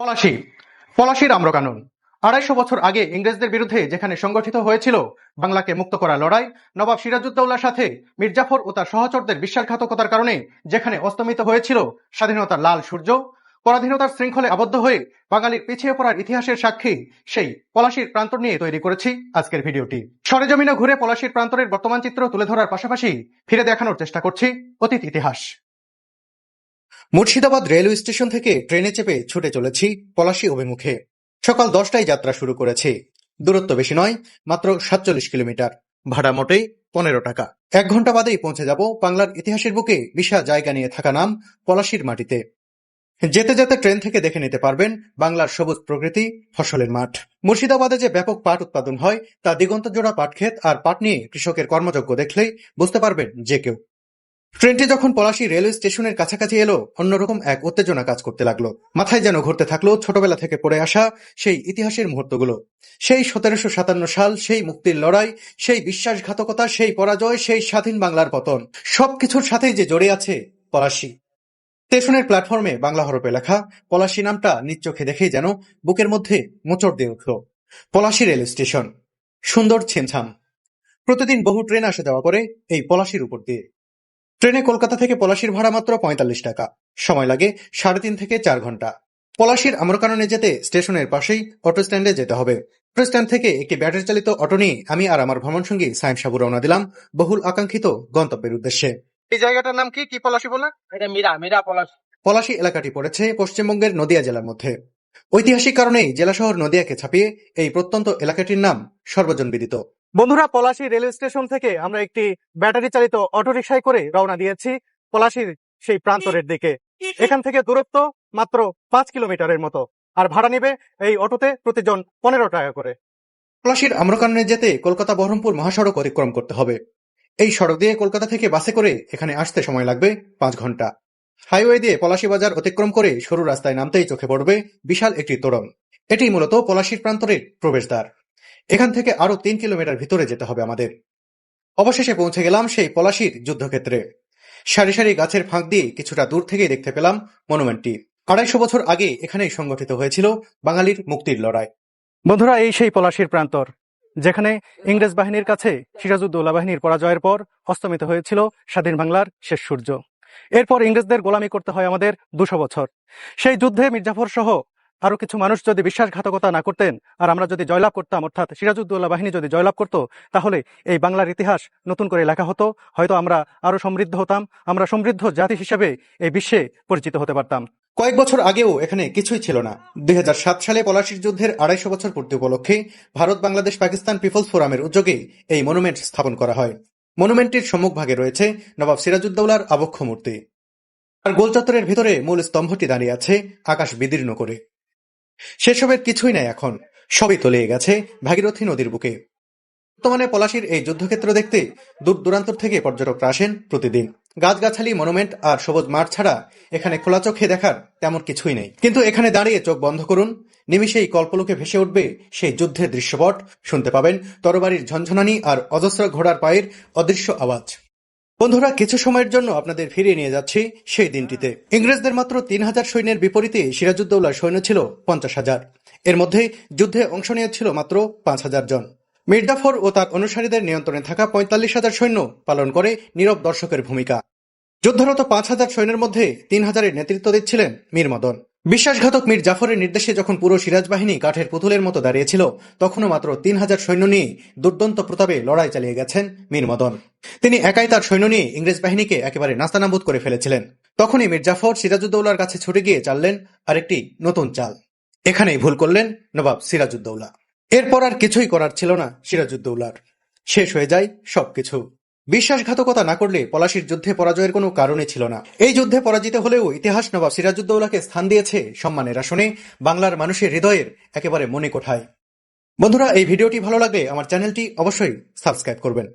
পলাশি। পলাশির আম্রকানন। আড়াইশো বছর আগে ইংরেজদের বিরুদ্ধে যেখানে সংগঠিত হয়েছিল বাংলাকে মুক্ত করা লড়াই, নবাব সিরাজউদ্দৌলার সাথে মির্জাফর ও তার সহচরদের বিশ্বাসঘাতকতার কারণে যেখানে অস্তমিত হয়েছিল স্বাধীনতার লাল সূর্য, পরাধীনতার শৃঙ্খলে আবদ্ধ হয়ে বাঙালির পিছিয়ে পড়ার ইতিহাসের সাক্ষী সেই পলাশির প্রান্তর নিয়ে তৈরি করেছি আজকের ভিডিওটি। সরেজমিনে ঘুরে পলাশির প্রান্তরের বর্তমান চিত্র তুলে ধরার পাশাপাশি ফিরে দেখানোর চেষ্টা করছি অতীত ইতিহাস। মুর্শিদাবাদ রেলওয়ে স্টেশন থেকে ট্রেনে চেপে ছুটে চলেছি পলাশী অভিমুখে। সকাল দশটায় যাত্রা শুরু করেছি। দূরত্ব বেশি নয়, মাত্র সাতচল্লিশ কিলোমিটার। ভাড়া মোটেই পনেরো টাকা। এক ঘণ্টা বাদেই পৌঁছে যাব বাংলার ইতিহাসের বুকে বিশাল জায়গা নিয়ে থাকা নাম পলাশির মাটিতে। যেতে যেতে ট্রেন থেকে দেখে নিতে পারবেন বাংলার সবুজ প্রকৃতি, ফসলের মাঠ। মুর্শিদাবাদে যে ব্যাপক পাট উৎপাদন হয়, তা দিগন্ত জোড়া পাটক্ষেত আর পাট নিয়ে কৃষকের কর্মযজ্ঞ দেখলেই বুঝতে পারবেন যে কেউ ট্রেনটি যখন পলাশী রেলওয়ে স্টেশনের কাছাকাছি এলো, অন্যরকম এক উত্তেজনা কাজ করতে লাগল। মাথায় যেন ঘুরতে থাকল ছোটবেলা থেকে পড়ে আসা সেই ইতিহাসের মুহূর্তগুলো। সেই সতেরোশো সাতান্ন সাল, সেই মুক্তির লড়াই, সেই বিশ্বাসঘাতকতা, সেই পরাজয়, সেই স্বাধীন বাংলার পতন। সবকিছুর সাথেই যে জড়ে আছে পলাশী। স্টেশনের প্ল্যাটফর্মে বাংলা হরপে লেখা, পলাশী নামটা নিজ চোখে দেখেই যেন বুকের মধ্যে মোচড় দিয়ে উঠল। পলাশী রেল স্টেশন, সুন্দর ছিমছাম প্রতিদিন বহু ট্রেন আসা যাওয়া করে এই পলাশির উপর দিয়ে। ট্রেনে কলকাতা থেকে পলাশির ভাড়া মাত্র পঁয়তাল্লিশ টাকা। সময় লাগে সাড়ে তিন থেকে চার ঘণ্টা। পলাশির আমরকাননে যেতে স্টেশনের পাশেই অটো স্ট্যান্ডে যেতে হবে। অটো স্ট্যান্ড থেকে একটি ব্যাটারি চালিত অটো নিয়ে আমি আর আমার ভ্রমণ সঙ্গী সাইম সাবু রওনা দিলাম বহুল আকাঙ্ক্ষিত গন্তব্যের উদ্দেশ্যে। এই জায়গাটার নাম কি? কি পলাশি বলে এটা মীরা মীরা পলাশ। পলাশী এলাকাটি পড়েছে পশ্চিমবঙ্গের নদিয়া জেলার মধ্যে। ঐতিহাসিক কারণেই জেলা শহর নদিয়াকে ছাপিয়ে এই প্রত্যন্ত এলাকাটির নাম সর্বজন বিদিত। বন্ধুরা, পলাশী রেলওয়ে স্টেশন থেকে আমরা একটি ব্যাটারি চালিত অটোরিকশায় করে রওনা দিয়েছি পলাশীর সেই প্রান্তরের দিকে। এখান থেকে দূরত্ব মাত্র পাঁচ কিলোমিটারের মতো, আর ভাড়া নেবে এই অটোতে প্রতিজন পনেরো টাকা করে। পলাশীর আম্রকাননে যেতে কলকাতা বহরমপুর মহাসড়ক অতিক্রম করতে হবে। এই সড়ক দিয়ে কলকাতা থেকে বাসে করে এখানে আসতে সময় লাগবে পাঁচ ঘণ্টা। হাইওয়ে দিয়ে পলাশী বাজার অতিক্রম করে সরু রাস্তায় নামতেই চোখে পড়বে বিশাল একটি তোরণ। এটি মূলত পলাশীর প্রান্তরের প্রবেশদ্বার। এখান থেকে আরও তিন কিলোমিটার ভিতরে যেতে হবে আমাদের। অবশেষে পৌঁছে গেলাম সেই পলাশির যুদ্ধক্ষেত্রে। সারি সারি গাছের ফাঁক দিয়ে কিছুটা দূর থেকেই দেখতে পেলাম মনুমেন্টটি। আড়াইশো বছর আগে এখানেই সংগঠিত হয়েছিল বাঙালির মুক্তির লড়াই। বন্ধুরা, এই সেই পলাশীর প্রান্তর, যেখানে ইংরেজ বাহিনীর কাছে সিরাজউদ্দৌলা বাহিনীর পরাজয়ের পর অস্তমিত হয়েছিল স্বাধীন বাংলার শেষ সূর্য। এরপর ইংরেজদের গোলামি করতে হয় আমাদের দুশো বছর। সেই যুদ্ধে মির্জাফর সহ আরও কিছু মানুষ যদি বিশ্বাসঘাতকতা না করতেন আর আমরা যদি জয়লাভ করতাম, অর্থাৎ সিরাজউদ্দৌলা বাহিনী যদি জয়লাভ করতো, তাহলে এই বাংলার ইতিহাস নতুন করে লেখা হতো। হয়তো আমরা আরও সমৃদ্ধ হতাম, আমরা সমৃদ্ধ জাতি হিসেবে এই বিশ্বে পরিচিত হতে পারতাম। কয়েক বছর আগেও এখানে কিছুই ছিল না। দুই হাজার সাত সালে পলাশির যুদ্ধের আড়াইশো বছর পূর্তি উপলক্ষে ভারত, বাংলাদেশ, পাকিস্তান পিপলস ফোরামের উদ্যোগে এই মনুমেন্ট স্থাপন করা হয়। মনুমেন্টটির সম্মুখভাগে রয়েছে নবাব সিরাজউদ্দৌলার আবক্ষ মূর্তি। আর গোলচত্বরের ভিতরে মূল স্তম্ভটি দাঁড়িয়ে আছে আকাশ বিদীর্ণ করে। সেসবের কিছুই নাই এখন। সবই তলিয়ে গেছে ভাগীরথী নদীর বুকে। বর্তমানে পলাশির এই যুদ্ধক্ষেত্র দেখতে দূর দূরান্তর থেকে পর্যটকরা আসেন প্রতিদিন। গাছগাছালি, মনুমেন্ট আর সবুজ মাঠ ছাড়া এখানে খোলা চোখে দেখার তেমন কিছুই নেই। কিন্তু এখানে দাঁড়িয়ে চোখ বন্ধ করুন, নিমিষেই কল্পলোকে ভেসে উঠবে সেই যুদ্ধের দৃশ্যপট। শুনতে পাবেন তরবারির ঝনঝনানি আর অজস্র ঘোড়ার পায়ের অদৃশ্য আওয়াজ। বন্ধুরা, কিছু সময়ের জন্য আপনাদের ফিরিয়ে নিয়ে যাচ্ছি সেই দিনটিতে। ইংরেজদের মাত্র তিন হাজার সৈন্যের বিপরীতে সিরাজউদ্দৌলার সৈন্য ছিল পঞ্চাশ হাজার। এর মধ্যে যুদ্ধে অংশ নিয়েছিল মাত্র পাঁচ হাজার জন। মির্জাফর ও তার অনুসারীদের নিয়ন্ত্রণে থাকা পঁয়তাল্লিশ হাজার সৈন্য পালন করে নীরব দর্শকের ভূমিকা। যুদ্ধরত পাঁচ হাজার সৈন্যের মধ্যে তিন হাজারের নেতৃত্ব দিচ্ছিলেন মীর মদন। বিশ্বাসঘাতক মীর জাফরের নির্দেশে যখন পুরো সিরাজ বাহিনী কাঠের পুতুলের মতো দাঁড়িয়েছিল, তখনও মাত্র তিন হাজার সৈন্য নিয়ে দুর্দন্ত প্রতাপে লড়াই চালিয়ে গেছেন মীর মদন। তিনি একাই তার সৈন্য নিয়ে ইংরেজ বাহিনীকে একেবারে নাস্তানাবুদ করে ফেলেছিলেন। তখনই মীর জাফর সিরাজউদ্দৌলার কাছে ছুটে গিয়ে চাললেন আরেকটি নতুন চাল। এখানেই ভুল করলেন নবাব সিরাজউদ্দৌলা। এরপর আর কিছুই করার ছিল না সিরাজউদ্দৌলার। শেষ হয়ে যায় সবকিছু। বিশ্বাসঘাতকতা না করলে পলাশির যুদ্ধে পরাজয়ের কোনো কারণে ছিল না। এই যুদ্ধে পরাজিত হলেও ইতিহাস নবাব সিরাজউদ্দৌলাকে স্থান দিয়েছে সম্মানের আসনে, বাংলার মানুষের হৃদয়ের একেবারে মনে কোঠায় বন্ধুরা, এই ভিডিওটি ভালো লাগলে আমার চ্যানেলটি অবশ্যই সাবস্ক্রাইব করবেন।